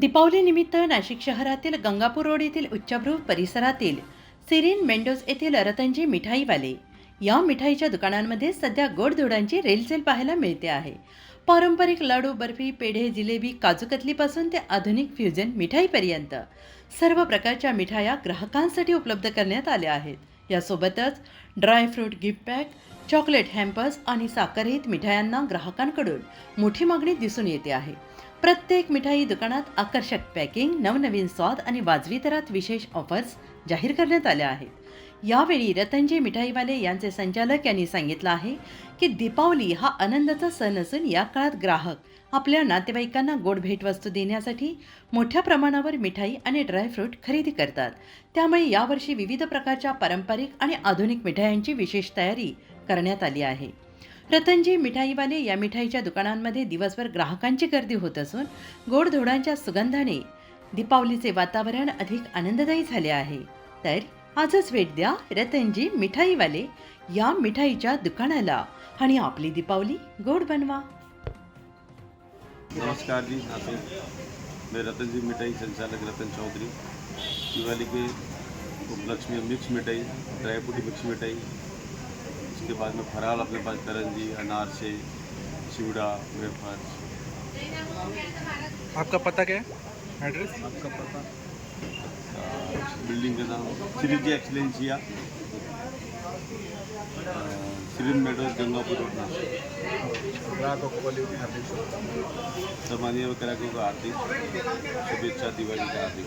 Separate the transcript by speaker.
Speaker 1: दीपावलीनिमित्त नाशिक शहरातील गंगापूर रोड येथील उच्चभ्रू परिसरातील सिरीन मेंडोज येथील रतनजी मिठाईवाले या मिठाईच्या दुकानांमध्ये सध्या गोडधोडांची रेलचेल पाहायला मिळते आहे. पारंपरिक लाडू बर्फी पेढे जिलेबी काजूकतलीपासून ते आधुनिक फ्युजन मिठाईपर्यंत सर्व प्रकारच्या मिठाया ग्राहकांसाठी उपलब्ध करण्यात आल्या आहेत. यासोबतच dry fruit gift pack chocolate hampers आणि साखरहित मिठायांना ग्राहकांकडून मोठी मागणी दिसून येते आहे. प्रत्येक मिठाई दुकानात आकर्षक पॅकिंग नवनवीन स्वाद आणि वाजवी दरात विशेष ऑफर्स जाहीर करण्यात आल्या आहेत. यावेळी रतनजी मिठाईवाले यांचे संचालक यांनी सांगितलं आहे की दीपावली हा आनंदाचा सण असून या काळात ग्राहक आपल्या नातेवाईकांना गोड भेटवस्तू देण्यासाठी मोठ्या प्रमाणावर मिठाई आणि ड्रायफ्रूट खरेदी करतात. त्यामुळे यावर्षी विविध प्रकारच्या पारंपरिक आणि आधुनिक मिठायांची विशेष तयारी करण्यात आली आहे. रतनजी मिठाईवाले या मिठाईच्या दुकानांमध्ये दिवसभर ग्राहकांची गर्दी होत असून गोडधोडांच्या सुगंधाने दीपावलीचे वातावरण अधिक आनंददायी झाले आहे. तर आजच भेट द्या रतनजी मिठाईवाले या मिठाईच्या दुकानाला. आणि आपली दीपावली गोड बनवा.
Speaker 2: नमस्कार जी नासिक मैं रतन जी मिठाई संचालक रतन चौधरी। दिवाली के उपलक्ष्य में मिक्स मिठाई ड्राई फ्रूटी मिक्स मिठाई। उसके बाद में फराल अपने पास करंजी अनारसे चिवड़ा वेफर्स।
Speaker 3: आपका पता क्या है? एड्रेस
Speaker 2: आपका पता बिल्डिंग का नाम श्री जी एक्सलेंसिया श्री मेडोज गंगापुर
Speaker 3: ग्राहकों को हार्दिक
Speaker 2: सामान्य को हार्दिक शुभेच्छा, दिवाली का हार्दिक